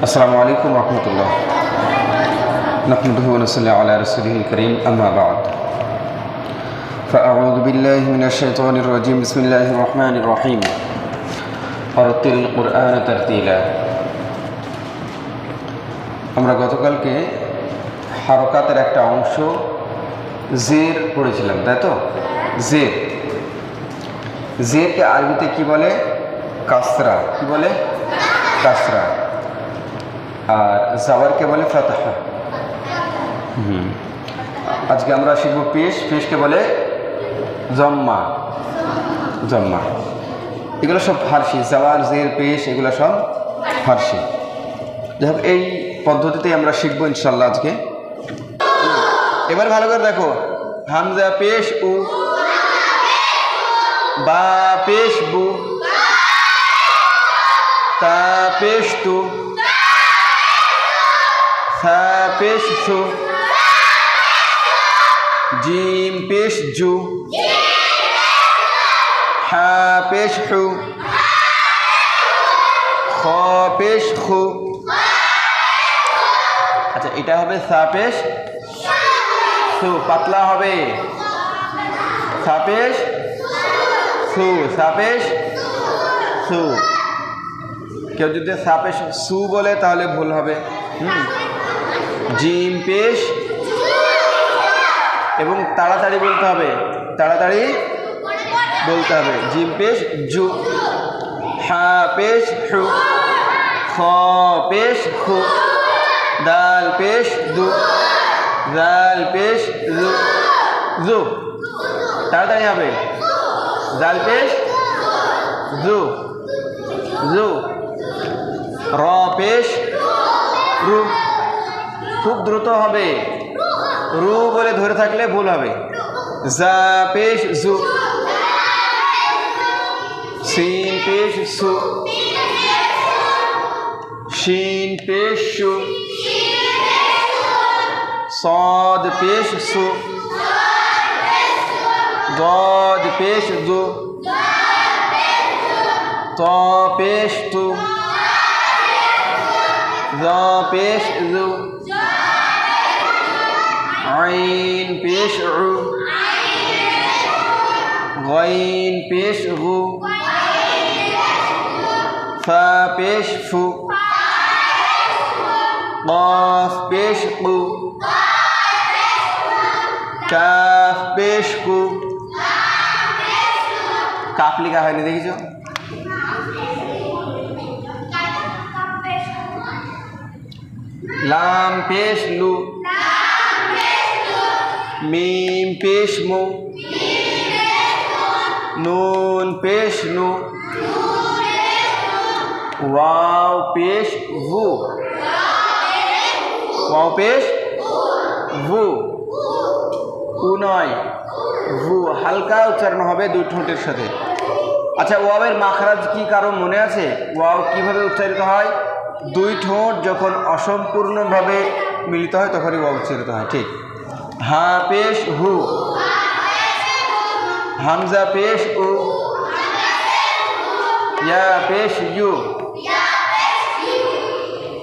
السلام عليكم ورحمة الله نحمده ونصلي على رسوله الكريم أما بعد فأعوذ بالله من الشيطان الرجيم بسم الله الرحمن الرحيم ورتل القرآن ترتيلا আমরা গতকালকে হারকাতের একটা অংশ জের পড়েছিলাম তাই তো জের জেরকে আরবিতে কি বলে কাসরা কি বলে কাসরা আর জাওয়ারকে বলে ফাতাহা। হুম। আজকে আমরা শিখব পেশ। পেশকে বলে জম্মা। জম্মা। এগুলো সব ফার্সি। জাওয়ার জের পেশ এগুলো সব ফার্সি। যাই এই পদ্ধতিতেই আমরা শিখব ইনশাল্লাহ আজকে। এবার ভালো করে দেখো। হামজা পেশ উ। বা পেশ বু। তা পেশ তু। থা পেশ থু জিম পেশ জু হা পেশ হু খ পেশ খু আচ্ছা এটা হবে সা পেশ সু, পাতলা হবে। সাপেশ সু সাপেশ সু। কেউ যদি সাপেশ সু বলে, তাহলে ভুল হবে। হুম। জিম, পেশ। এবং তাড়াতাড়ি বলতে হবে। তাড়াতাড়ি বলতে হবে। জিম, পেশ জু হা, পেশ, হু। খ, পেশ খু দাল, পেশ, দু। জাল পেশ জু জু তাড়াতাড়ি হবে। জাল পেশ জু জু র, পেশ, রু। খুব দ্রুত হবে রু বলে ধরে থাকলে ভুল হবে জা পেশ জু সিন পেশ সু শিন পেশ সু صاد পেশ সু ضاد পেশ জু ত পেশ তু জ পেশ জু আইন পেশ উ غين পেশ গু ফা পেশ ফু قاف পেশ কু কাফ পেশ কু কাপ লেখা হয়নি দেখেছো লাম পেশ লু মিম পেশ মু নুন পেশ নু ওয়াও পেশ ভু ওয়াও পেশ ভু উ নয় ভু, হালকা উচ্চারণ হবে দুই ঠোঁটের সাথে। আচ্ছা ওয়াবের মাখরাজ কি কারও মনে আছে? ওয়াও কীভাবে উচ্চারিত হয়? দুই ঠোঁট যখন অসম্পূর্ণভাবে মিলিত হয়, তখনই ওয়াও উচ্চারিত হয়, ঠিক। হা পেশ হু। হামজা পেশ উ। ইয়া পেশ ইউ।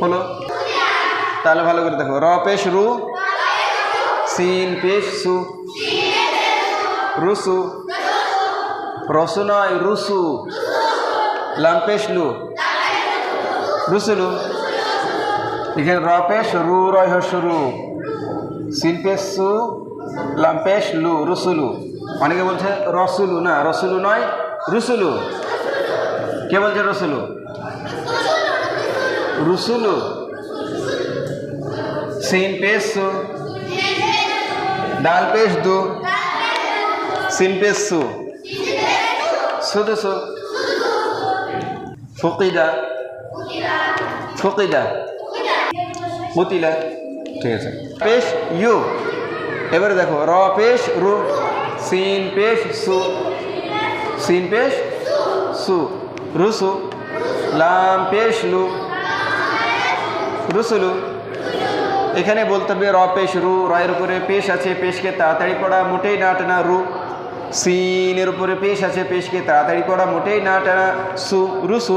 হলো তাহলে ভালো করে দেখো। র পেশ রু। সিন পেশ সু। রুসু। রসু নয়, রুসু। লাম্পেশ লু। রুসুলু এখানে র পেশ রু রয় হসরু সিন পেশ সু লাম্পেশ লু, রুসুলু। অনেকে বলছে রসুলু, না, রসুলু নয়, রুসুলু। কে বলছে রসুলু? রুসুলু। সিন পেশ সু ডাল পেশ দু সিন পেশ সু শুধু সু ফকিদা। ফকিদা। পুতিলা ঠিক আছে। পেশ ইউ। এবারে দেখো, র পেশ রু, সিন পেশ সু। সিন পেশ সু। রুসু লাম পেশ লু। রুসুলু এখানে বলতে হবে র পেশ রু। রয়ের উপরে পেশ আছে, পেশকে তাড়াতাড়ি পড়া, মোটেই না টানা রু। সিনের উপরে পেশ আছে, পেশকে তাড়াতাড়ি পড়া, মোটেই না টানা সু। রুসু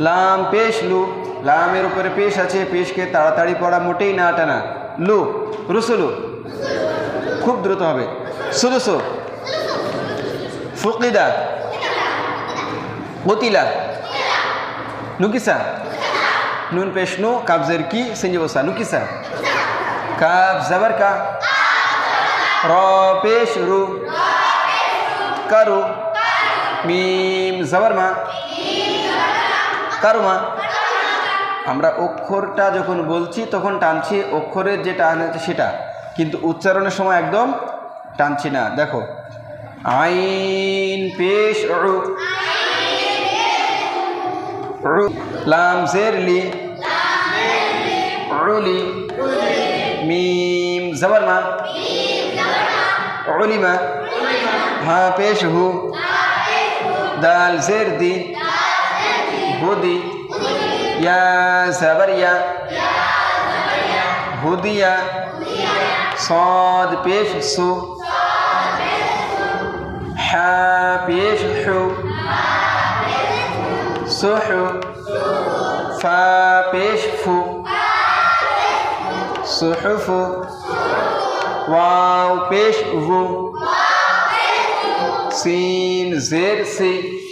লাম পেশ লু। লামের উপরে পেশ আছে, পেশকে তাড়াতাড়ি পড়া মোটেই না টানা। লু, রুসুলু। খুব দ্রুত হবে। সুদুসু ফুকিদা। কতিলা। নুকিসা। নুন পেশ নু কাবজের কি, সেঞ্জে বসা। নুকিসা। কাব জবর কা। র পেশ রু। কারু। মিম জবর মা। কারু মা। আমরা অক্ষরটা যখন বলছি, তখন টানছি, অক্ষরের যে টান আছে সেটা। কিন্তু উচ্চারণের সময় একদম টানছি না। দেখো। আইন পেশ লাম জের লি। রুলি মিম জবর মা। হা পেশ হু। দাল জের দি। Hudi. Ya Zabariya. Hudiya. Sod Pesh Su. Ha Pesh Hu. Suhu. Fa Pesh Fu. Suhufu. Wow Pesh Vu. Sin Zer Si.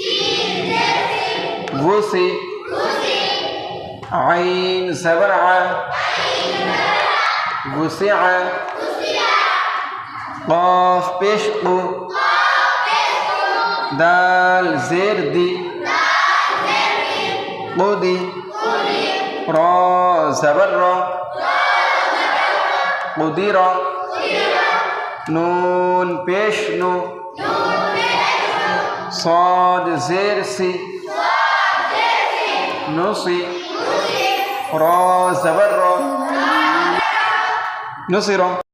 ভুসি عين زبرعة وسعة قاف بشقو دال زردي قدي را زبرة قدير نون بشنو صاد زرسي نصي را زبر نصر